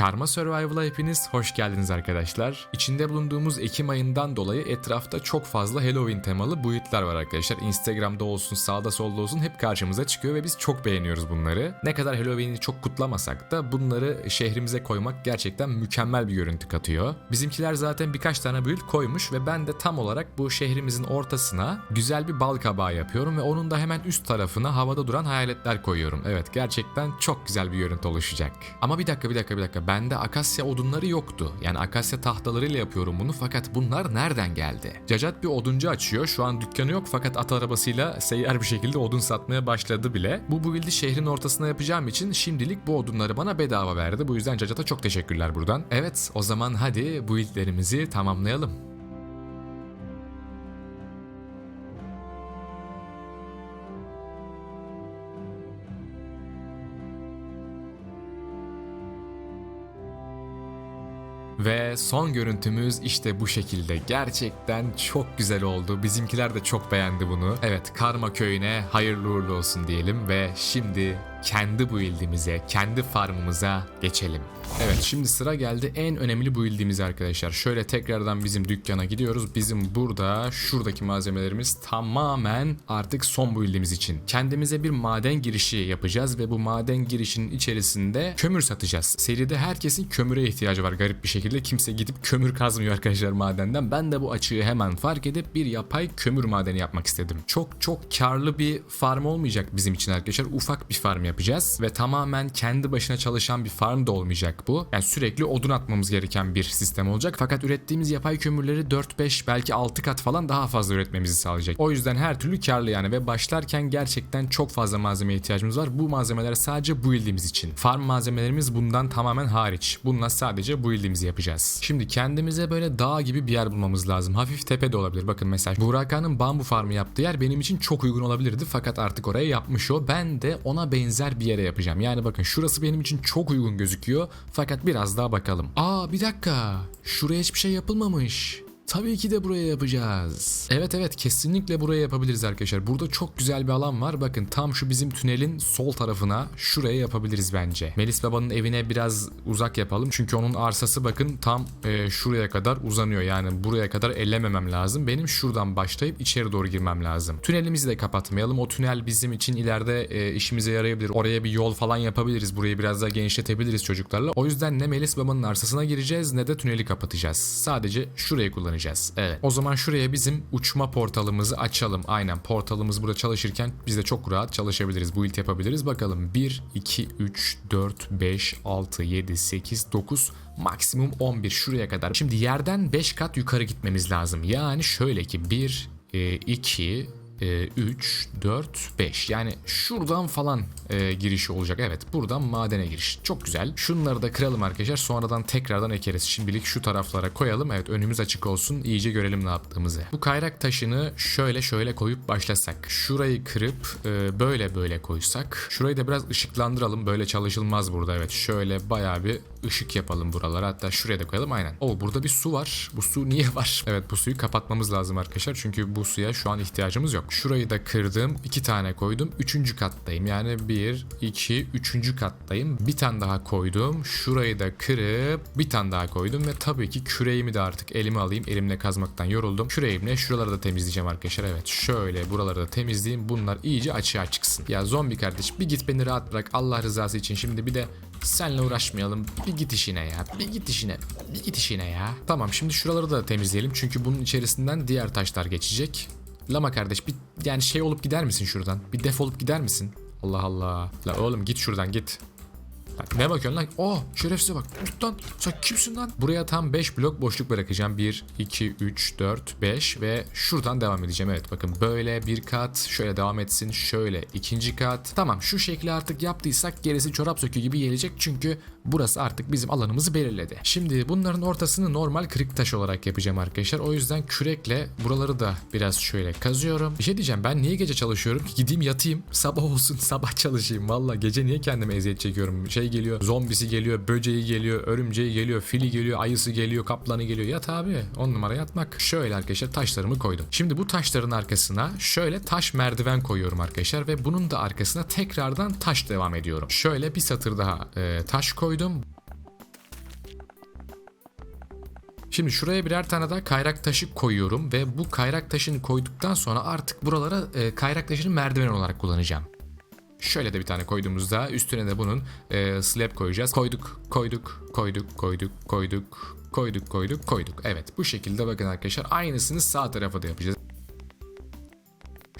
Karma Survival'a hepiniz hoş geldiniz arkadaşlar. İçinde bulunduğumuz Ekim ayından dolayı etrafta çok fazla Halloween temalı buitler var arkadaşlar. Instagram'da olsun, sağda solda olsun hep karşımıza çıkıyor ve biz çok beğeniyoruz bunları. Ne kadar Halloween'i çok kutlamasak da bunları şehrimize koymak gerçekten mükemmel bir görüntü katıyor. Bizimkiler zaten birkaç tane build koymuş ve ben de tam olarak bu şehrimizin ortasına güzel bir bal kabağı yapıyorum ve onun da hemen üst tarafına havada duran hayaletler koyuyorum. Evet gerçekten çok güzel bir görüntü oluşacak. Ama bir dakika bir dakika bir dakika bende akasya odunları yoktu. Yani akasya tahtalarıyla yapıyorum bunu fakat bunlar nereden geldi? Cacat bir oduncu açıyor. Şu an dükkanı yok fakat at arabasıyla seyyar bir şekilde odun satmaya başladı bile. Bu build'i şehrin ortasına yapacağım için şimdilik bu odunları bana bedava verdi. Bu yüzden Cacat'a çok teşekkürler buradan. Evet o zaman hadi build'lerimizi tamamlayalım. Ve son görüntümüz işte bu şekilde. Gerçekten çok güzel oldu. Bizimkiler de çok beğendi bunu. Evet Karma köyüne hayırlı uğurlu olsun diyelim ve şimdi kendi build'imize, kendi farmımıza geçelim. Evet şimdi sıra geldi en önemli build'imize arkadaşlar. Şöyle tekrardan bizim dükkana gidiyoruz. Bizim burada şuradaki malzemelerimiz tamamen artık son build'imiz için. Kendimize bir maden girişi yapacağız ve bu maden girişinin içerisinde kömür satacağız. Seride herkesin kömüre ihtiyacı var garip bir şekilde. Kimse gidip kömür kazmıyor arkadaşlar madenden. Ben de bu açığı hemen fark edip bir yapay kömür madeni yapmak istedim. Çok çok karlı bir farm olmayacak bizim için arkadaşlar. Ufak bir farm yapacağız ve tamamen kendi başına çalışan bir farm da olmayacak bu. Yani sürekli odun atmamız gereken bir sistem olacak. Fakat ürettiğimiz yapay kömürleri 4-5 belki 6 kat falan daha fazla üretmemizi sağlayacak. O yüzden her türlü karlı yani ve başlarken gerçekten çok fazla malzemeye ihtiyacımız var. Bu malzemeler sadece bu build'imiz için. Farm malzemelerimiz bundan tamamen hariç. Bununla sadece bu build'imizi yapacağız. Şimdi kendimize böyle dağ gibi bir yer bulmamız lazım. Hafif tepe de olabilir. Bakın mesela Burakhan'ın bambu farmı yaptığı yer benim için çok uygun olabilirdi. Fakat artık oraya yapmış o. Ben de ona benzer bir yere yapacağım. Yani bakın şurası benim için çok uygun gözüküyor. Fakat biraz daha bakalım. Aa bir dakika. Şuraya hiçbir şey yapılmamış. Tabii ki de buraya yapacağız. Evet evet kesinlikle buraya yapabiliriz arkadaşlar. Burada çok güzel bir alan var. Bakın tam şu bizim tünelin sol tarafına şuraya yapabiliriz bence. Melis babanın evine biraz uzak yapalım. Çünkü onun arsası bakın tam e, şuraya kadar uzanıyor. Yani buraya kadar ellememem lazım. Benim şuradan başlayıp içeri doğru girmem lazım. Tünelimizi de kapatmayalım. O tünel bizim için ileride e, işimize yarayabilir. Oraya bir yol falan yapabiliriz. Burayı biraz daha genişletebiliriz çocuklarla. O yüzden ne Melis babanın arsasına gireceğiz ne de tüneli kapatacağız. Sadece şurayı kullanacağız. Evet. O zaman şuraya bizim uçma portalımızı açalım. Aynen portalımız burada çalışırken biz de çok rahat çalışabiliriz. Build yapabiliriz. Bakalım 1, 2, 3, 4, 5, 6, 7, 8, 9 maksimum 11 şuraya kadar. Şimdi yerden 5 kat yukarı gitmemiz lazım. Yani şöyle ki 1, 2, 3, 4, 5 yani şuradan falan e, girişi olacak. Evet buradan madene giriş. Çok güzel. Şunları da kıralım arkadaşlar. Sonradan tekrardan ekeriz. Şimdilik şu taraflara koyalım. Evet önümüz açık olsun. İyice görelim ne yaptığımızı. Bu kayrak taşını şöyle şöyle koyup başlasak. Şurayı kırıp e, böyle böyle koysak. Şurayı da biraz ışıklandıralım. Böyle çalışılmaz burada. Evet şöyle bayağı bir ışık yapalım buralara. Hatta şuraya da koyalım aynen. Oo burada bir su var. Bu su niye var? Evet bu suyu kapatmamız lazım arkadaşlar. Çünkü bu suya şu an ihtiyacımız yok. Şurayı da kırdım. iki tane koydum. Üçüncü kattayım. Yani bir, iki, üçüncü kattayım. Bir tane daha koydum. Şurayı da kırıp bir tane daha koydum. Ve tabii ki küreğimi de artık elime alayım. Elimle kazmaktan yoruldum. Küreğimle şuraları da temizleyeceğim arkadaşlar. Evet şöyle buraları da temizleyeyim. Bunlar iyice açığa çıksın. Ya zombi kardeş bir git beni rahat bırak. Allah rızası için şimdi bir de Senle uğraşmayalım. Bir git işine ya. Bir git işine. Bir git işine ya. Tamam şimdi şuraları da temizleyelim. Çünkü bunun içerisinden diğer taşlar geçecek. Lama kardeş bir yani şey olup gider misin şuradan? Bir defolup gider misin? Allah Allah. La oğlum git şuradan git. Bak ne bakıyorsun lan? Oh şerefsize bak. Git lan. Sen kimsin lan? Buraya tam 5 blok boşluk bırakacağım. 1, 2, 3, 4, 5 ve şuradan devam edeceğim. Evet bakın böyle bir kat. Şöyle devam etsin. Şöyle ikinci kat. Tamam şu şekli artık yaptıysak gerisi çorap sökü gibi gelecek. Çünkü burası artık bizim alanımızı belirledi. Şimdi bunların ortasını normal kırık taş olarak yapacağım arkadaşlar. O yüzden kürekle buraları da biraz şöyle kazıyorum. Bir şey diyeceğim ben niye gece çalışıyorum? Gideyim yatayım. Sabah olsun sabah çalışayım. Valla gece niye kendime eziyet çekiyorum? Şey geliyor, zombisi geliyor, böceği geliyor, örümceği geliyor, fili geliyor, ayısı geliyor, kaplanı geliyor. Yat abi. On numara yatmak. Şöyle arkadaşlar taşlarımı koydum. Şimdi bu taşların arkasına şöyle taş merdiven koyuyorum arkadaşlar ve bunun da arkasına tekrardan taş devam ediyorum. Şöyle bir satır daha e, taş koydum. Şimdi şuraya birer tane daha kayrak taşı koyuyorum ve bu kayrak taşını koyduktan sonra artık buralara e, kayrak taşını merdiven olarak kullanacağım. Şöyle de bir tane koyduğumuzda üstüne de bunun e, slab koyacağız. Koyduk, koyduk, koyduk, koyduk, koyduk, koyduk, koyduk, koyduk. Evet bu şekilde bakın arkadaşlar aynısını sağ tarafa da yapacağız.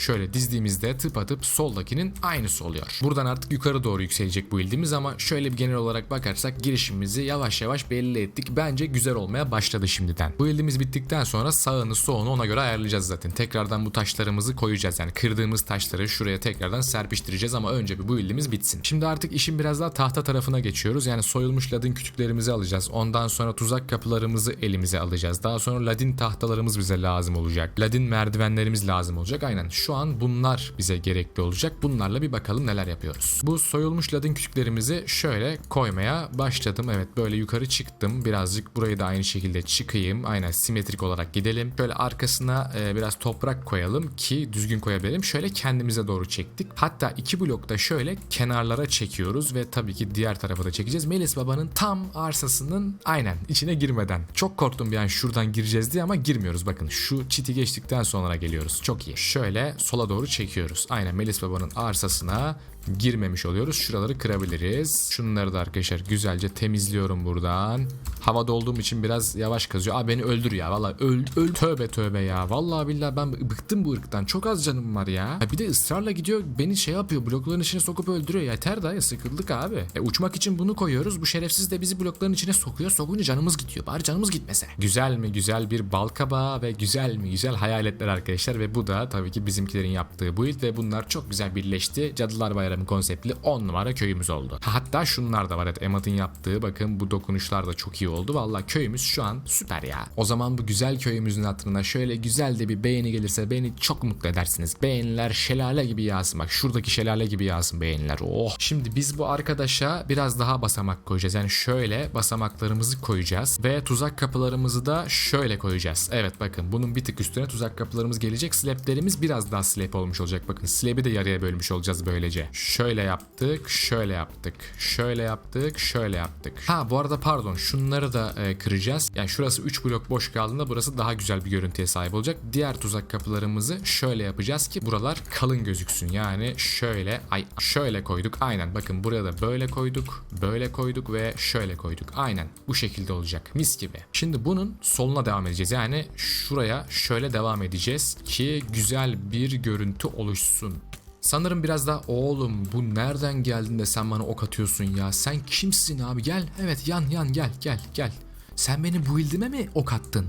Şöyle dizdiğimizde tıpatıp soldakinin aynısı oluyor. Buradan artık yukarı doğru yükselecek bu ildimiz ama şöyle bir genel olarak bakarsak girişimimizi yavaş yavaş belli ettik. Bence güzel olmaya başladı şimdiden. Bu ildimiz bittikten sonra sağını solunu ona göre ayarlayacağız zaten. Tekrardan bu taşlarımızı koyacağız. Yani kırdığımız taşları şuraya tekrardan serpiştireceğiz ama önce bir bu ildimiz bitsin. Şimdi artık işin biraz daha tahta tarafına geçiyoruz. Yani soyulmuş ladin kütüklerimizi alacağız. Ondan sonra tuzak kapılarımızı elimize alacağız. Daha sonra ladin tahtalarımız bize lazım olacak. Ladin merdivenlerimiz lazım olacak. Aynen şu an bunlar bize gerekli olacak. Bunlarla bir bakalım neler yapıyoruz. Bu soyulmuş ladin kütüklerimizi şöyle koymaya başladım. Evet böyle yukarı çıktım. Birazcık burayı da aynı şekilde çıkayım. Aynen simetrik olarak gidelim. Şöyle arkasına e, biraz toprak koyalım ki düzgün koyabilelim. Şöyle kendimize doğru çektik. Hatta iki blokta şöyle kenarlara çekiyoruz ve tabii ki diğer tarafa da çekeceğiz. Melis Baba'nın tam arsasının aynen içine girmeden. Çok korktum bir an şuradan gireceğiz diye ama girmiyoruz. Bakın şu çiti geçtikten sonra geliyoruz. Çok iyi. Şöyle sola doğru çekiyoruz. Aynen Melis Baba'nın arsasına girmemiş oluyoruz. Şuraları kırabiliriz. Şunları da arkadaşlar güzelce temizliyorum buradan. Havada olduğum için biraz yavaş kazıyor. Aa beni öldür ya. Vallahi öl, öl. Tövbe tövbe ya. Vallahi billahi ben bıktım bu ırktan. Çok az canım var ya. ya. Bir de ısrarla gidiyor beni şey yapıyor. Blokların içine sokup öldürüyor. Yeter dayı sıkıldık abi. E, uçmak için bunu koyuyoruz. Bu şerefsiz de bizi blokların içine sokuyor. Sokunca canımız gidiyor. Bari canımız gitmese. Güzel mi güzel bir bal kabağı ve güzel mi güzel hayaletler arkadaşlar. Ve bu da tabii ki bizimkilerin yaptığı build ve bunlar çok güzel birleşti. Cadılar Bayramı konseptli 10 numara köyümüz oldu. Ha, Hatta şunlar da var. Evet Emat'ın yaptığı bakın bu dokunuşlar da çok iyi oldu. Vallahi köyümüz şu an süper ya. O zaman bu güzel köyümüzün hatırına şöyle güzel de bir beğeni gelirse beni çok mutlu edersiniz. Beğeniler şelale gibi yağsın. Bak şuradaki şelale gibi yağsın beğeniler. Oh. Şimdi biz bu arkadaşa biraz daha basamak koyacağız. Yani şöyle basamaklarımızı koyacağız. Ve tuzak kapılarımızı da şöyle koyacağız. Evet bakın bunun bir tık üstüne tuzak kapılarımız gelecek. Slablerimiz biraz daha slab olmuş olacak. Bakın slab'i de yarıya bölmüş olacağız böylece. Şöyle yaptık, şöyle yaptık, şöyle yaptık, şöyle yaptık. Ha bu arada pardon şunları da e, kıracağız. Yani şurası 3 blok boş kaldığında burası daha güzel bir görüntüye sahip olacak. Diğer tuzak kapılarımızı şöyle yapacağız ki buralar kalın gözüksün. Yani şöyle ay şöyle koyduk. Aynen bakın buraya da böyle koyduk, böyle koyduk ve şöyle koyduk. Aynen bu şekilde olacak. Mis gibi. Şimdi bunun soluna devam edeceğiz. Yani şuraya şöyle devam edeceğiz ki güzel bir görüntü oluşsun. Sanırım biraz daha oğlum bu nereden geldin de sen bana ok atıyorsun ya. Sen kimsin abi gel. Evet yan yan gel gel gel. Sen benim bu ildime mi ok attın?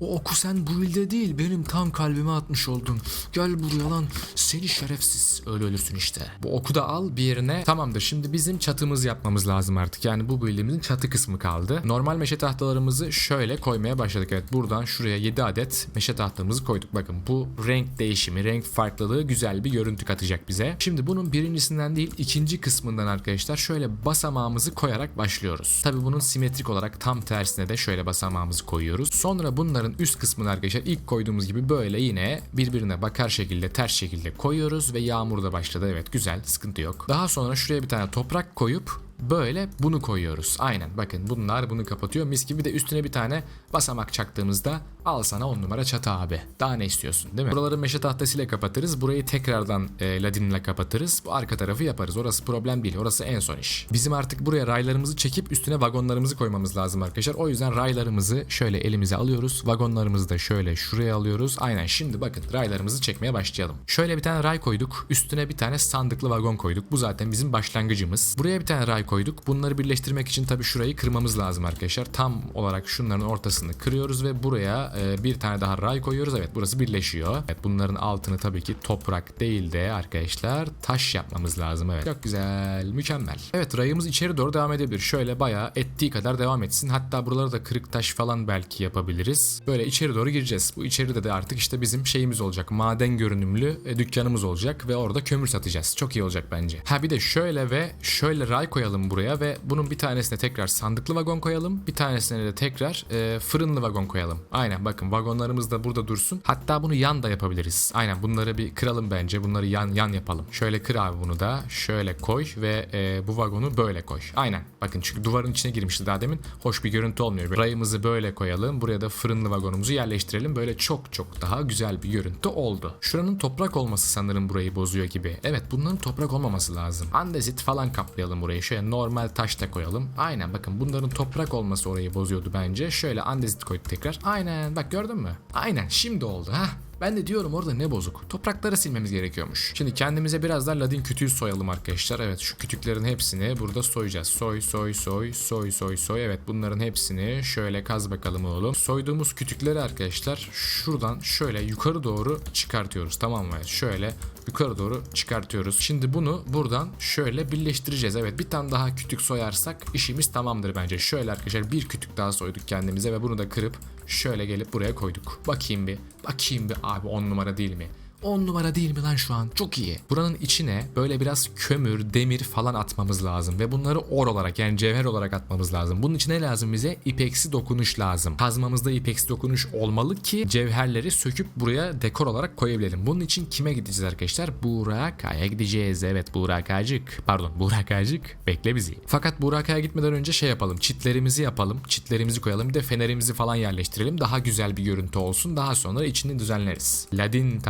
O oku sen bu ilde değil benim tam kalbime atmış oldun. Gel buraya lan seni şerefsiz. Öyle ölürsün işte. Bu oku da al bir yerine. Tamamdır şimdi bizim çatımız yapmamız lazım artık. Yani bu build'imizin çatı kısmı kaldı. Normal meşe tahtalarımızı şöyle koymaya başladık. Evet buradan şuraya 7 adet meşe tahtamızı koyduk. Bakın bu renk değişimi, renk farklılığı güzel bir görüntü katacak bize. Şimdi bunun birincisinden değil ikinci kısmından arkadaşlar şöyle basamağımızı koyarak başlıyoruz. Tabi bunun simetrik olarak tam tersine de şöyle basamağımızı koyuyoruz. Sonra bunların üst kısmını arkadaşlar ilk koyduğumuz gibi böyle yine birbirine bakar şekilde ters şekilde koyuyoruz ve yağmur da başladı. Evet güzel sıkıntı yok. Daha sonra şuraya bir tane toprak koyup Böyle bunu koyuyoruz. Aynen bakın bunlar bunu kapatıyor. Mis gibi de üstüne bir tane basamak çaktığımızda al sana on numara çatı abi. Daha ne istiyorsun değil mi? Buraları meşe tahtasıyla kapatırız. Burayı tekrardan e, ladinle kapatırız. Bu arka tarafı yaparız. Orası problem değil. Orası en son iş. Bizim artık buraya raylarımızı çekip üstüne vagonlarımızı koymamız lazım arkadaşlar. O yüzden raylarımızı şöyle elimize alıyoruz. Vagonlarımızı da şöyle şuraya alıyoruz. Aynen şimdi bakın raylarımızı çekmeye başlayalım. Şöyle bir tane ray koyduk. Üstüne bir tane sandıklı vagon koyduk. Bu zaten bizim başlangıcımız. Buraya bir tane ray koyduk. Bunları birleştirmek için tabii şurayı kırmamız lazım arkadaşlar. Tam olarak şunların ortasını kırıyoruz ve buraya e, bir tane daha ray koyuyoruz. Evet burası birleşiyor. Evet bunların altını tabii ki toprak değil de arkadaşlar taş yapmamız lazım. Evet çok güzel mükemmel. Evet rayımız içeri doğru devam edebilir. Şöyle bayağı ettiği kadar devam etsin. Hatta buraları da kırık taş falan belki yapabiliriz. Böyle içeri doğru gireceğiz. Bu içeride de artık işte bizim şeyimiz olacak. Maden görünümlü e, dükkanımız olacak ve orada kömür satacağız. Çok iyi olacak bence. Ha bir de şöyle ve şöyle ray koyalım buraya ve bunun bir tanesine tekrar sandıklı vagon koyalım. Bir tanesine de tekrar e, fırınlı vagon koyalım. Aynen bakın vagonlarımız da burada dursun. Hatta bunu yan da yapabiliriz. Aynen bunları bir kıralım bence. Bunları yan yan yapalım. Şöyle kır abi bunu da. Şöyle koy ve e, bu vagonu böyle koy. Aynen. Bakın çünkü duvarın içine girmişti daha demin. Hoş bir görüntü olmuyor. Rayımızı böyle koyalım. Buraya da fırınlı vagonumuzu yerleştirelim. Böyle çok çok daha güzel bir görüntü oldu. Şuranın toprak olması sanırım burayı bozuyor gibi. Evet bunların toprak olmaması lazım. Andezit falan kaplayalım burayı. Şöyle normal taş da koyalım. Aynen bakın bunların toprak olması orayı bozuyordu bence. Şöyle andezit koyduk tekrar. Aynen bak gördün mü? Aynen şimdi oldu ha. Ben de diyorum orada ne bozuk. Toprakları silmemiz gerekiyormuş. Şimdi kendimize biraz daha ladin kütüğü soyalım arkadaşlar. Evet şu kütüklerin hepsini burada soyacağız. Soy soy soy soy soy soy. Evet bunların hepsini şöyle kaz bakalım oğlum. Soyduğumuz kütükleri arkadaşlar şuradan şöyle yukarı doğru çıkartıyoruz. Tamam mı? Evet, şöyle yukarı doğru çıkartıyoruz. Şimdi bunu buradan şöyle birleştireceğiz. Evet bir tane daha kütük soyarsak işimiz tamamdır bence. Şöyle arkadaşlar bir kütük daha soyduk kendimize ve bunu da kırıp şöyle gelip buraya koyduk. Bakayım bir. Bakayım bir abi 10 numara değil mi? 10 numara değil mi lan şu an? Çok iyi. Buranın içine böyle biraz kömür, demir falan atmamız lazım. Ve bunları or olarak yani cevher olarak atmamız lazım. Bunun için ne lazım bize? İpeksi dokunuş lazım. Kazmamızda ipeksi dokunuş olmalı ki cevherleri söküp buraya dekor olarak koyabilelim. Bunun için kime gideceğiz arkadaşlar? Burakaya gideceğiz. Evet Burakacık. Pardon Burakacık. Bekle bizi. Fakat Burakaya gitmeden önce şey yapalım. Çitlerimizi yapalım. Çitlerimizi koyalım. Bir de fenerimizi falan yerleştirelim. Daha güzel bir görüntü olsun. Daha sonra içini düzenleriz. Ladin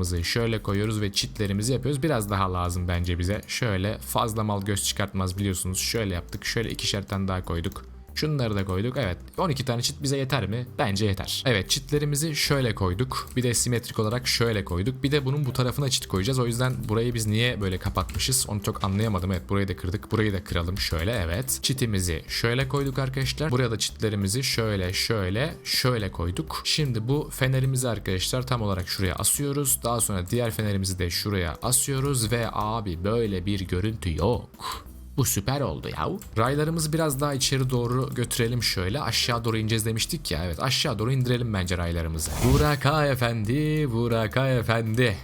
tahtalarımızı şöyle koyuyoruz ve çitlerimizi yapıyoruz. Biraz daha lazım bence bize. Şöyle fazla mal göz çıkartmaz biliyorsunuz. Şöyle yaptık. Şöyle ikişer tane daha koyduk. Şunları da koyduk. Evet. 12 tane çit bize yeter mi? Bence yeter. Evet çitlerimizi şöyle koyduk. Bir de simetrik olarak şöyle koyduk. Bir de bunun bu tarafına çit koyacağız. O yüzden burayı biz niye böyle kapatmışız? Onu çok anlayamadım. Evet burayı da kırdık. Burayı da kıralım şöyle. Evet. Çitimizi şöyle koyduk arkadaşlar. Buraya da çitlerimizi şöyle şöyle şöyle koyduk. Şimdi bu fenerimizi arkadaşlar tam olarak şuraya asıyoruz. Daha sonra diğer fenerimizi de şuraya asıyoruz ve abi böyle bir görüntü yok. Bu süper oldu ya. Raylarımızı biraz daha içeri doğru götürelim şöyle. Aşağı doğru ineceğiz demiştik ya. Evet aşağı doğru indirelim bence raylarımızı. Buraka efendi, Buraka efendi.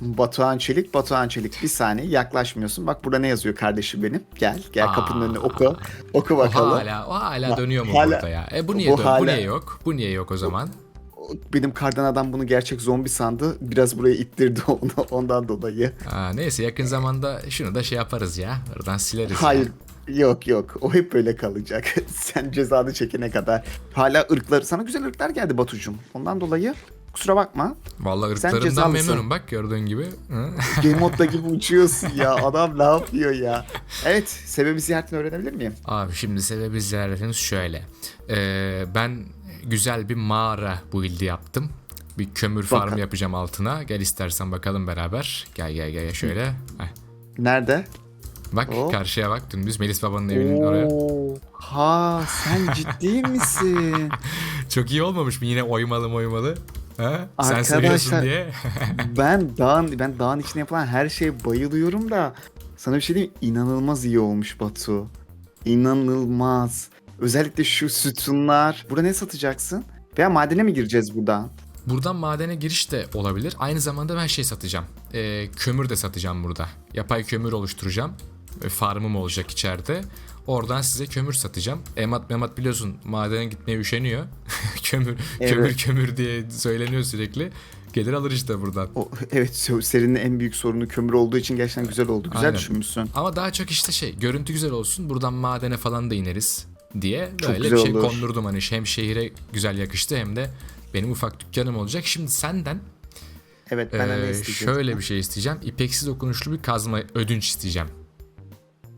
Batuhan Çelik, Batuhan Çelik bir saniye yaklaşmıyorsun. Bak burada ne yazıyor kardeşim benim. Gel, gel kapının Aa. önüne oku. Oku O bakalım. hala, o hala dönüyor mu Hala- burada ya? E bu niye, bu dön- bu hala- niye yok? Bu niye yok o zaman? Benim kardan adam bunu gerçek zombi sandı. Biraz buraya ittirdi onu ondan dolayı. Aa, neyse yakın zamanda şunu da şey yaparız ya. Oradan sileriz. ya. Hayır. Yok yok. O hep böyle kalacak. Sen cezanı çekene kadar. Hala ırklar. Sana güzel ırklar geldi Batucuğum. Ondan dolayı kusura bakma. Vallahi cezalısın. memnunum bak gördüğün gibi. Game modda gibi uçuyorsun ya. Adam ne yapıyor ya? Evet. Sebebi ziyaretini öğrenebilir miyim? Abi şimdi sebebi ziyaretimiz şöyle. Ee, ben güzel bir mağara build'i yaptım. Bir kömür farmı Bakalım. yapacağım altına. Gel istersen bakalım beraber. Gel gel gel şöyle. Heh. Nerede? Bak Oo. karşıya bak dümdüz Melis babanın evinin oraya. Ha sen ciddi misin? Çok iyi olmamış mı yine oymalı oymalı? Ha? Sen seviyorsun diye. ben dağın ben dağın içine yapılan her şeye bayılıyorum da sana bir şey diyeyim inanılmaz iyi olmuş Batu. İnanılmaz. Özellikle şu sütunlar. Burada ne satacaksın? Veya madene mi gireceğiz buradan? Buradan madene giriş de olabilir. Aynı zamanda ben şey satacağım. Ee, kömür de satacağım burada. Yapay kömür oluşturacağım. Ee, Farmım olacak içeride. Oradan size kömür satacağım. Emat Memat biliyorsun madene gitmeye üşeniyor. kömür, Evet. kömür, kömür diye söyleniyor sürekli. Gelir alır işte buradan. O, evet serinin en büyük sorunu kömür olduğu için gerçekten güzel oldu. Güzel Aynen. düşünmüşsün. Ama daha çok işte şey görüntü güzel olsun. Buradan madene falan da ineriz diye Çok böyle bir şey olur. kondurdum. Hani hem şehire güzel yakıştı hem de benim ufak dükkanım olacak. Şimdi senden Evet ne Ee, şöyle bir şey isteyeceğim. İpeksiz dokunuşlu bir kazma ödünç isteyeceğim.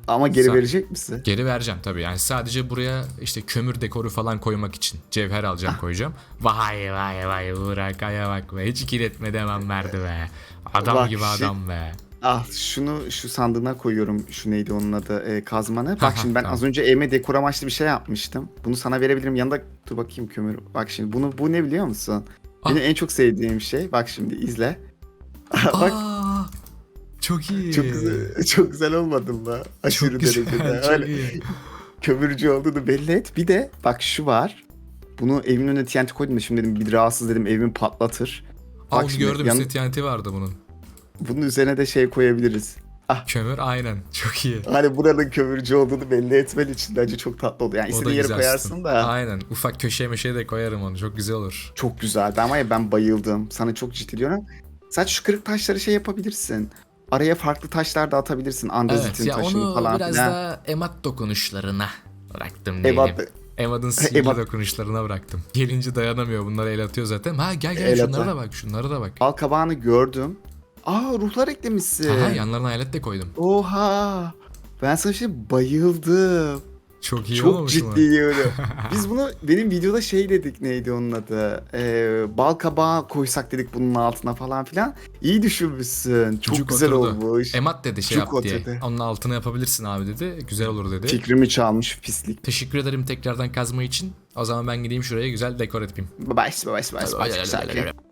Ama geri Sen- verecek misin? Geri vereceğim tabii. Yani sadece buraya işte kömür dekoru falan koymak için cevher alacağım Ah. koyacağım. Vay vay vay Burak aya bak be. Hiç ikiletme demem verdi be. Adam Bak gibi şey- adam be. Ah şunu şu sandığına koyuyorum. Şu neydi onun adı? Ee, kazmanı. Bak şimdi ben Tamam. az önce evime dekor amaçlı bir şey yapmıştım. Bunu sana verebilirim. Yanında dur bakayım kömür. Bak şimdi bunu bu ne biliyor musun? Ah. Benim en çok sevdiğim şey. Bak şimdi izle. Bak Aa, çok iyi. çok güzel, çok güzel olmadı mı? Aşırı Çok güzel. derecede. Çok Öyle iyi. kömürcü olduğunu belli et. Bir de bak şu var. Bunu evimin önüne TNT koydum da şimdi dedim bir rahatsız dedim evimi patlatır. Aa, Bak onu şimdi gördüm. yan- Yan... TNT vardı bunun. Bunun üzerine de şey koyabiliriz. Ah. Kömür aynen. Çok iyi. Hani buranın kömürcü olduğunu belli etmen için bence çok tatlı oldu. Yani istediğin yere güzel koyarsın sütun. da. Aynen. Ufak köşeye meşeye de koyarım onu. Çok güzel olur. Çok güzeldi ama ya ben bayıldım. Sana çok ciddi diyorum. Sadece şu kırık taşları şey yapabilirsin. Araya farklı taşlar da atabilirsin. Andezitin Evet ya taşını onu falan biraz filan. daha emat dokunuşlarına bıraktım. Ebat, Emad'ın sihirli Emad- dokunuşlarına bıraktım. Gelince dayanamıyor bunlara el atıyor zaten. Ha gel gel El şunlara atar. da bak şunlara da bak. bal kabağını gördüm. Aa ruhlar eklemişsin. Aha yanlarına hayalet de koydum. Oha. Ben sana şey bayıldım. Çok iyi Çok olmamış mı? ciddi öyle. Biz bunu benim videoda şey dedik neydi onun adı? Ee, bal kabağı koysak dedik bunun altına falan filan. İyi düşünmüşsün. Çok Çocuk güzel oturdu. olmuş. Emat dedi şey Çok yap diye. oturdu. Onun altına yapabilirsin abi dedi. Güzel olur dedi. Fikrimi çalmış pislik. Teşekkür ederim tekrardan kazma için. O zaman ben gideyim şuraya güzel dekor yapayım. Bye bye bye bye. Sakin.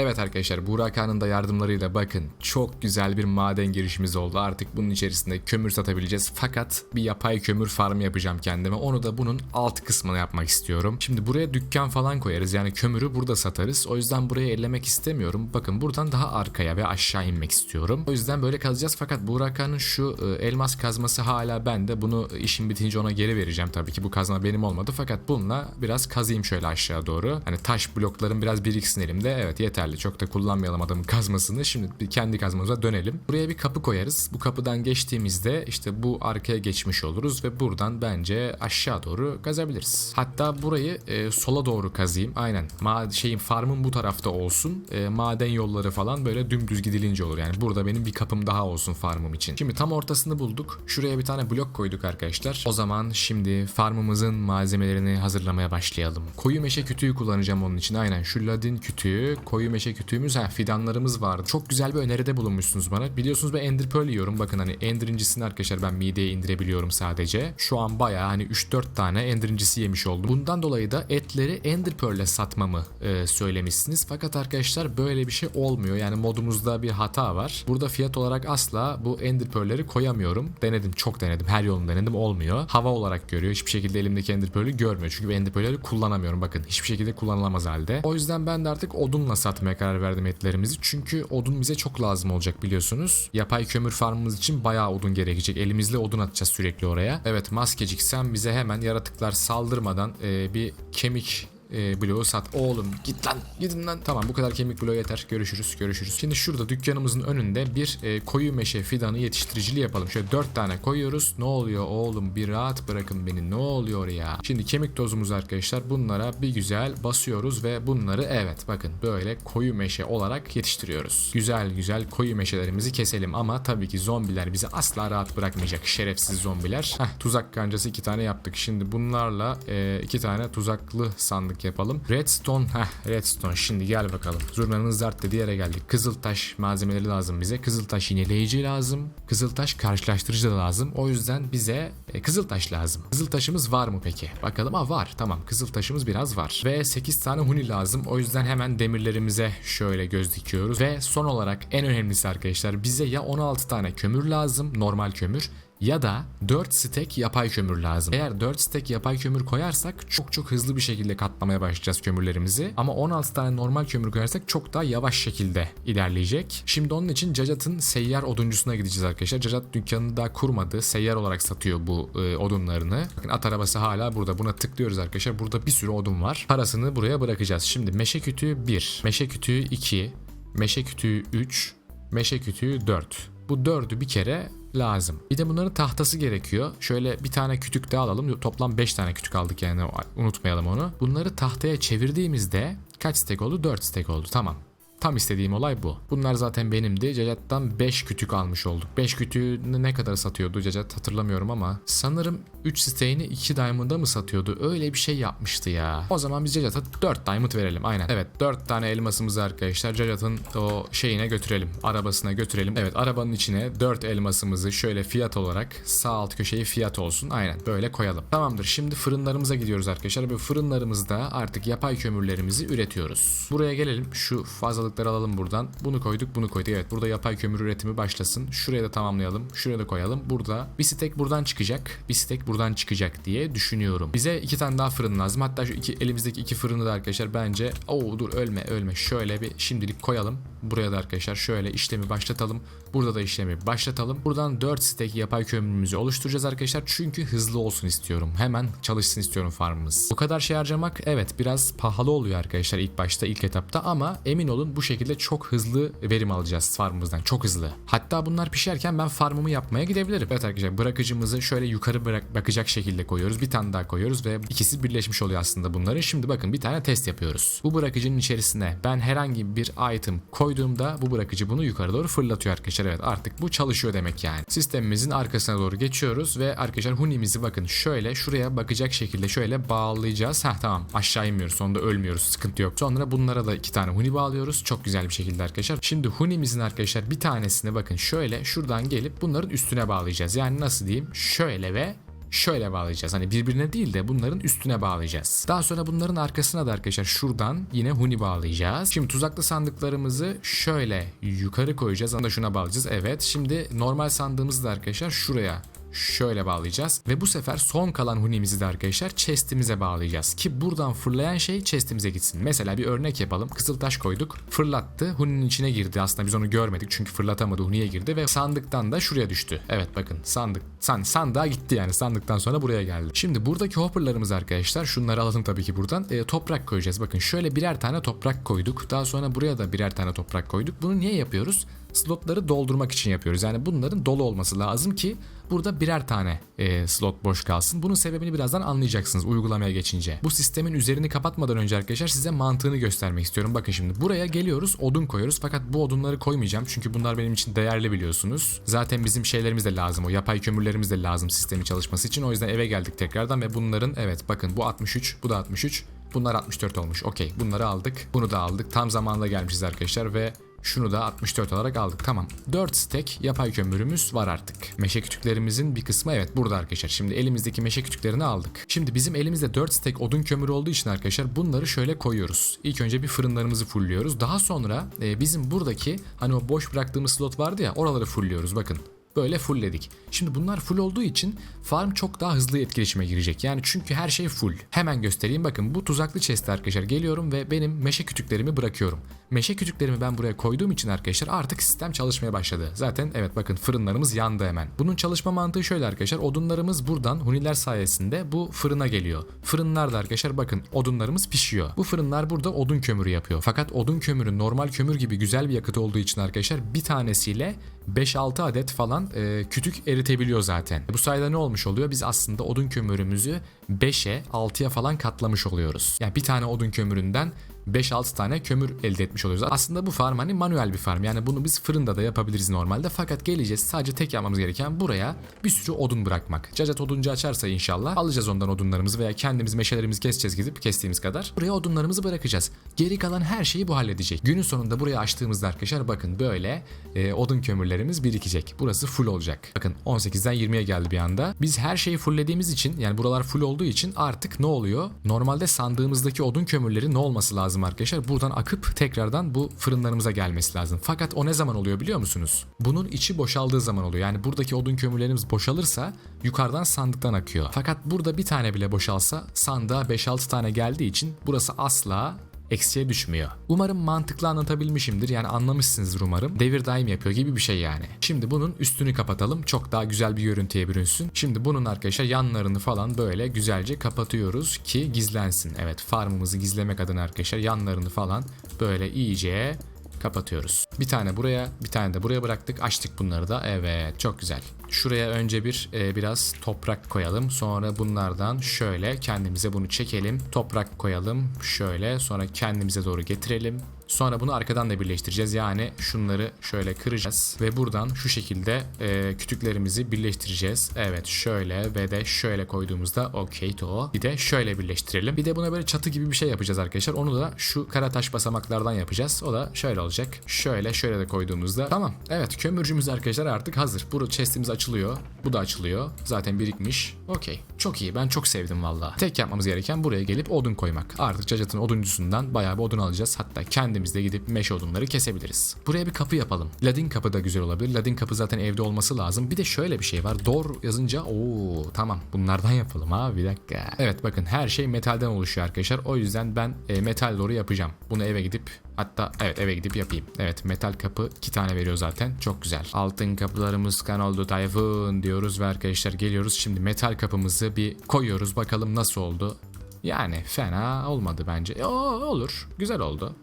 Evet arkadaşlar Burak Han'ın da yardımlarıyla bakın çok güzel bir maden girişimiz oldu. Artık bunun içerisinde kömür satabileceğiz. Fakat bir yapay kömür farmı yapacağım kendime. Onu da bunun alt kısmını yapmak istiyorum. Şimdi buraya dükkan falan koyarız. Yani kömürü burada satarız. O yüzden buraya ellemek istemiyorum. Bakın buradan daha arkaya ve aşağı inmek istiyorum. O yüzden böyle kazacağız. Fakat Burak Han'ın şu e, elmas kazması hala bende. Bunu işim bitince ona geri vereceğim tabii ki. Bu kazma benim olmadı. Fakat bununla biraz kazayım şöyle aşağı doğru. Hani taş bloklarım biraz biriksin elimde. Evet yeterli. Çok da kullanmayalım adamın kazmasını. Şimdi kendi kazmamıza dönelim. Buraya bir kapı koyarız. Bu kapıdan geçtiğimizde işte bu arkaya geçmiş oluruz ve buradan bence aşağı doğru kazabiliriz. Hatta burayı e, sola doğru kazayım. Aynen. Ma şeyin farmın bu tarafta olsun. E, maden yolları falan böyle dümdüz gidilince olur. Yani burada benim bir kapım daha olsun farmım için. Şimdi tam ortasını bulduk. Şuraya bir tane blok koyduk arkadaşlar. O zaman şimdi farmımızın malzemelerini hazırlamaya başlayalım. Koyu meşe kütüğü kullanacağım onun için. Aynen şu ladin kütüğü, koyu meşe kütüğümüz, ha fidanlarımız vardı. Çok güzel bir öneride bulunmuşsunuz bana. Biliyorsunuz ben ender pearl yiyorum. Bakın hani ender arkadaşlar ben mideye indirebiliyorum sadece. Şu an bayağı hani 3-4 tane ender yemiş oldum. Bundan dolayı da etleri ender pearl'e satmamı e, söylemişsiniz. Fakat arkadaşlar böyle bir şey olmuyor. Yani modumuzda bir hata var. Burada fiyat olarak asla bu ender pearl'leri koyamıyorum. Denedim, çok denedim. Her yolunu denedim. Olmuyor. Hava olarak görüyor. Hiçbir şekilde elimdeki ender pearl'ü görmüyor. Çünkü ender pearl'leri kullanamıyorum. Bakın hiçbir şekilde kullanılamaz halde. O yüzden ben de artık odunla satmaya karar verdim etlerimizi. Çünkü odun bize çok lazım olacak biliyorsunuz. Yapay kömür farmımız için bayağı odun gerekecek. Elimizle odun atacağız sürekli oraya. Evet maskecik sen bize hemen yaratıklar saldırmadan e, bir kemik e, bloğu sat. Oğlum git lan gidin lan. Tamam bu kadar kemik bloğu yeter. Görüşürüz görüşürüz. Şimdi şurada dükkanımızın önünde bir e, koyu meşe fidanı yetiştiriciliği yapalım. Şöyle dört tane koyuyoruz. Ne oluyor oğlum bir rahat bırakın beni ne oluyor ya. Şimdi kemik tozumuz arkadaşlar bunlara bir güzel basıyoruz ve bunları evet bakın böyle koyu meşe olarak yetiştiriyoruz. Güzel güzel koyu meşelerimizi keselim ama tabii ki zombiler bizi asla rahat bırakmayacak şerefsiz zombiler. Heh, tuzak kancası iki tane yaptık. Şimdi bunlarla e, iki tane tuzaklı sandık yapalım. Redstone, heh redstone şimdi gel bakalım. Zurnanın zart dediği yere geldik. Kızıltaş malzemeleri lazım bize. Kızıltaş yineleyici lazım. Kızıltaş karşılaştırıcı da lazım. O yüzden bize e, kızıltaş lazım. Kızıltaşımız var mı peki? Bakalım ha var tamam kızıltaşımız biraz var. Ve 8 tane huni lazım. O yüzden hemen demirlerimize şöyle göz dikiyoruz. Ve son olarak en önemlisi arkadaşlar bize ya 16 tane kömür lazım normal kömür ya da 4 stek yapay kömür lazım. Eğer 4 stek yapay kömür koyarsak çok çok hızlı bir şekilde katlamaya başlayacağız kömürlerimizi. Ama 16 tane normal kömür koyarsak çok daha yavaş şekilde ilerleyecek. Şimdi onun için Cacat'ın seyyar oduncusuna gideceğiz arkadaşlar. Cacat dükkanını daha kurmadı. Seyyar olarak satıyor bu e, odunlarını. Bakın at arabası hala burada. Buna tıklıyoruz arkadaşlar. Burada bir sürü odun var. Parasını buraya bırakacağız. Şimdi meşe kütüğü 1, meşe kütüğü 2, meşe kütüğü 3, meşe kütüğü 4. Bu dördü bir kere lazım. Bir de bunların tahtası gerekiyor. Şöyle bir tane kütük daha alalım. Toplam 5 tane kütük aldık yani unutmayalım onu. Bunları tahtaya çevirdiğimizde kaç stek oldu? 4 stek oldu. Tamam. Tam istediğim olay bu. Bunlar zaten benimdi. Cacat'tan 5 kütük almış olduk. 5 kütüğü ne kadar satıyordu Cacat hatırlamıyorum ama sanırım 3 steğini 2 diamond'a mı satıyordu? Öyle bir şey yapmıştı ya. O zaman biz Cacat'a 4 diamond verelim. Aynen. Evet 4 tane elmasımızı arkadaşlar Cacat'ın o şeyine götürelim. Arabasına götürelim. Evet arabanın içine 4 elmasımızı şöyle fiyat olarak sağ alt köşeyi fiyat olsun. Aynen böyle koyalım. Tamamdır. Şimdi fırınlarımıza gidiyoruz arkadaşlar. Bu fırınlarımızda artık yapay kömürlerimizi üretiyoruz. Buraya gelelim. Şu fazlalıkları alalım buradan. Bunu koyduk, bunu koyduk. Evet, burada yapay kömür üretimi başlasın. Şuraya da tamamlayalım. Şuraya da koyalım. Burada bir stek buradan çıkacak. Bir stek buradan çıkacak diye düşünüyorum. Bize iki tane daha fırın lazım. Hatta şu iki elimizdeki iki fırını da arkadaşlar bence Oo dur ölme ölme. Şöyle bir şimdilik koyalım. Buraya da arkadaşlar şöyle işlemi başlatalım. Burada da işlemi başlatalım. Buradan 4 stack yapay kömürümüzü oluşturacağız arkadaşlar. Çünkü hızlı olsun istiyorum. Hemen çalışsın istiyorum farmımız. Bu kadar şey harcamak evet biraz pahalı oluyor arkadaşlar ilk başta ilk etapta ama emin olun bu şekilde çok hızlı verim alacağız farmımızdan. Çok hızlı. Hatta bunlar pişerken ben farmımı yapmaya gidebilirim. Evet arkadaşlar bırakıcımızı şöyle yukarı bırak bakacak şekilde koyuyoruz. Bir tane daha koyuyoruz ve ikisi birleşmiş oluyor aslında bunların. Şimdi bakın bir tane test yapıyoruz. Bu bırakıcının içerisine ben herhangi bir item koyduğumda bu bırakıcı bunu yukarı doğru fırlatıyor arkadaşlar. Evet artık bu çalışıyor demek yani. Sistemimizin arkasına doğru geçiyoruz ve arkadaşlar hunimizi bakın şöyle şuraya bakacak şekilde şöyle bağlayacağız. Heh tamam aşağı inmiyoruz sonunda ölmüyoruz sıkıntı yok. Sonra bunlara da iki tane huni bağlıyoruz. Çok güzel bir şekilde arkadaşlar. Şimdi hunimizin arkadaşlar bir tanesini bakın şöyle şuradan gelip bunların üstüne bağlayacağız. Yani nasıl diyeyim şöyle ve şöyle bağlayacağız. Hani birbirine değil de bunların üstüne bağlayacağız. Daha sonra bunların arkasına da arkadaşlar şuradan yine huni bağlayacağız. Şimdi tuzaklı sandıklarımızı şöyle yukarı koyacağız. Da şuna bağlayacağız. Evet. Şimdi normal sandığımızı da arkadaşlar şuraya şöyle bağlayacağız. Ve bu sefer son kalan hunimizi de arkadaşlar chestimize bağlayacağız. Ki buradan fırlayan şey chestimize gitsin. Mesela bir örnek yapalım. Kızıl taş koyduk. Fırlattı. Huninin içine girdi. Aslında biz onu görmedik. Çünkü fırlatamadı. Huniye girdi ve sandıktan da şuraya düştü. Evet bakın sandık. San, sandığa gitti yani. Sandıktan sonra buraya geldi. Şimdi buradaki hopperlarımız arkadaşlar. Şunları alalım tabii ki buradan. E, toprak koyacağız. Bakın şöyle birer tane toprak koyduk. Daha sonra buraya da birer tane toprak koyduk. Bunu niye yapıyoruz? slotları doldurmak için yapıyoruz. Yani bunların dolu olması lazım ki burada birer tane e, slot boş kalsın. Bunun sebebini birazdan anlayacaksınız uygulamaya geçince. Bu sistemin üzerini kapatmadan önce arkadaşlar size mantığını göstermek istiyorum. Bakın şimdi buraya geliyoruz odun koyuyoruz fakat bu odunları koymayacağım çünkü bunlar benim için değerli biliyorsunuz. Zaten bizim şeylerimiz de lazım o yapay kömürlerimiz de lazım sistemin çalışması için. O yüzden eve geldik tekrardan ve bunların evet bakın bu 63 bu da 63 Bunlar 64 olmuş. Okey. Bunları aldık. Bunu da aldık. Tam zamanında gelmişiz arkadaşlar ve şunu da 64 olarak aldık. Tamam. 4 stack yapay kömürümüz var artık. Meşe kütüklerimizin bir kısmı evet burada arkadaşlar. Şimdi elimizdeki meşe kütüklerini aldık. Şimdi bizim elimizde 4 stack odun kömürü olduğu için arkadaşlar bunları şöyle koyuyoruz. İlk önce bir fırınlarımızı fullliyoruz. Daha sonra e, bizim buradaki hani o boş bıraktığımız slot vardı ya oraları fullliyoruz. Bakın böyle fullledik. Şimdi bunlar full olduğu için farm çok daha hızlı etkileşime girecek. Yani çünkü her şey full. Hemen göstereyim bakın bu tuzaklı chest arkadaşlar geliyorum ve benim meşe kütüklerimi bırakıyorum. Meşe kütüklerimi ben buraya koyduğum için arkadaşlar artık sistem çalışmaya başladı. Zaten evet bakın fırınlarımız yandı hemen. Bunun çalışma mantığı şöyle arkadaşlar odunlarımız buradan huniler sayesinde bu fırına geliyor. Fırınlarda arkadaşlar bakın odunlarımız pişiyor. Bu fırınlar burada odun kömürü yapıyor. Fakat odun kömürü normal kömür gibi güzel bir yakıt olduğu için arkadaşlar bir tanesiyle 5-6 adet falan e, kütük eritebiliyor zaten. Bu sayede ne olmuş oluyor? Biz aslında odun kömürümüzü 5'e 6'ya falan katlamış oluyoruz. Yani bir tane odun kömüründen 5-6 tane kömür elde etmiş oluyoruz. Aslında bu farm hani manuel bir farm. Yani bunu biz fırında da yapabiliriz normalde. Fakat geleceğiz sadece tek yapmamız gereken buraya bir sürü odun bırakmak. Cacat oduncu açarsa inşallah alacağız ondan odunlarımızı veya kendimiz meşelerimizi keseceğiz gidip kestiğimiz kadar. Buraya odunlarımızı bırakacağız. Geri kalan her şeyi bu halledecek. Günün sonunda buraya açtığımızda arkadaşlar bakın böyle e, odun kömürlerimiz birikecek. Burası full olacak. Bakın 18'den 20'ye geldi bir anda. Biz her şeyi fulllediğimiz için yani buralar full olduğu için artık ne oluyor? Normalde sandığımızdaki odun kömürleri ne olması lazım arkadaşlar? Buradan akıp tekrardan bu fırınlarımıza gelmesi lazım. Fakat o ne zaman oluyor biliyor musunuz? Bunun içi boşaldığı zaman oluyor. Yani buradaki odun kömürlerimiz boşalırsa yukarıdan sandıktan akıyor. Fakat burada bir tane bile boşalsa sandığa 5-6 tane geldiği için burası asla eksiye düşmüyor. Umarım mantıklı anlatabilmişimdir. Yani anlamışsınızdır umarım. Devir daim yapıyor gibi bir şey yani. Şimdi bunun üstünü kapatalım. Çok daha güzel bir görüntüye bürünsün. Şimdi bunun arkadaşlar yanlarını falan böyle güzelce kapatıyoruz ki gizlensin. Evet farmımızı gizlemek adına arkadaşlar yanlarını falan böyle iyice kapatıyoruz. Bir tane buraya, bir tane de buraya bıraktık. Açtık bunları da. Evet, çok güzel. Şuraya önce bir e, biraz toprak koyalım. Sonra bunlardan şöyle kendimize bunu çekelim. Toprak koyalım. Şöyle sonra kendimize doğru getirelim. Sonra bunu arkadan da birleştireceğiz. Yani şunları şöyle kıracağız ve buradan şu şekilde e, kütüklerimizi birleştireceğiz. Evet şöyle ve de şöyle koyduğumuzda okey to. Bir de şöyle birleştirelim. Bir de buna böyle çatı gibi bir şey yapacağız arkadaşlar. Onu da şu kara taş basamaklardan yapacağız. O da şöyle olacak. Şöyle şöyle de koyduğumuzda tamam. Evet kömürcümüz arkadaşlar artık hazır. Bu chestimizi açılıyor. Bu da açılıyor. Zaten birikmiş. Okey. Çok iyi. Ben çok sevdim valla. Tek yapmamız gereken buraya gelip odun koymak. Artık Cacat'ın oduncusundan bayağı bir odun alacağız. Hatta kendimiz de gidip meşe odunları kesebiliriz. Buraya bir kapı yapalım. Ladin kapı da güzel olabilir. Ladin kapı zaten evde olması lazım. Bir de şöyle bir şey var. Dor yazınca ooo tamam bunlardan yapalım ha bir dakika. Evet bakın her şey metalden oluşuyor arkadaşlar. O yüzden ben e, metal doru yapacağım. Bunu eve gidip Hatta evet eve gidip yapayım. Evet metal kapı iki tane veriyor zaten. Çok güzel. Altın kapılarımız kan oldu Tayfun diyoruz ve arkadaşlar geliyoruz. Şimdi metal kapımızı bir koyuyoruz. Bakalım nasıl oldu. Yani fena olmadı bence. E, olur. Güzel oldu.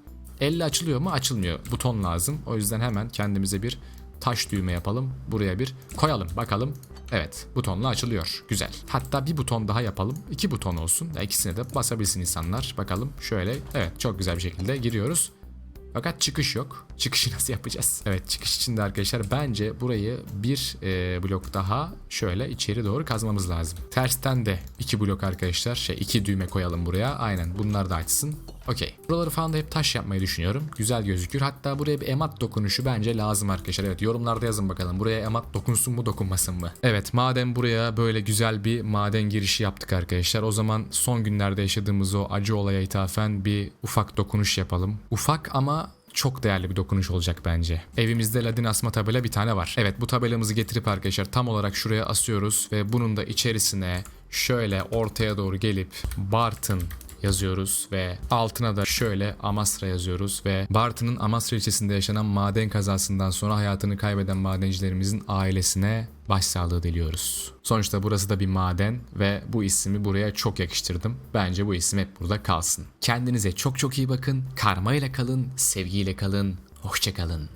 Elle açılıyor mu? Açılmıyor. Buton lazım. O yüzden hemen kendimize bir taş düğme yapalım. Buraya bir koyalım. Bakalım. Evet butonla açılıyor. Güzel. Hatta bir buton daha yapalım. İki buton olsun. İkisine de basabilsin insanlar. Bakalım şöyle. Evet çok güzel bir şekilde giriyoruz. Fakat çıkış yok. Çıkışı nasıl yapacağız? Evet çıkış için de arkadaşlar bence burayı bir e, blok daha şöyle içeri doğru kazmamız lazım. Tersten de iki blok arkadaşlar. Şey iki düğme koyalım buraya. Aynen bunlar da açsın. Okey. Buraları falan da hep taş yapmayı düşünüyorum. Güzel gözükür. Hatta buraya bir emat dokunuşu bence lazım arkadaşlar. Evet yorumlarda yazın bakalım. Buraya emat dokunsun mu dokunmasın mı? Evet madem buraya böyle güzel bir maden girişi yaptık arkadaşlar. O zaman son günlerde yaşadığımız o acı olaya ithafen bir ufak dokunuş yapalım. Ufak ama çok değerli bir dokunuş olacak bence. Evimizde Ladin asma tabela bir tane var. Evet bu tabelamızı getirip arkadaşlar tam olarak şuraya asıyoruz ve bunun da içerisine şöyle ortaya doğru gelip Bartın yazıyoruz ve altına da şöyle Amasra yazıyoruz ve Bartın'ın Amasra ilçesinde yaşanan maden kazasından sonra hayatını kaybeden madencilerimizin ailesine başsağlığı diliyoruz. Sonuçta burası da bir maden ve bu ismi buraya çok yakıştırdım. Bence bu isim hep burada kalsın. Kendinize çok çok iyi bakın. Karma ile kalın, sevgiyle kalın. Hoşçakalın.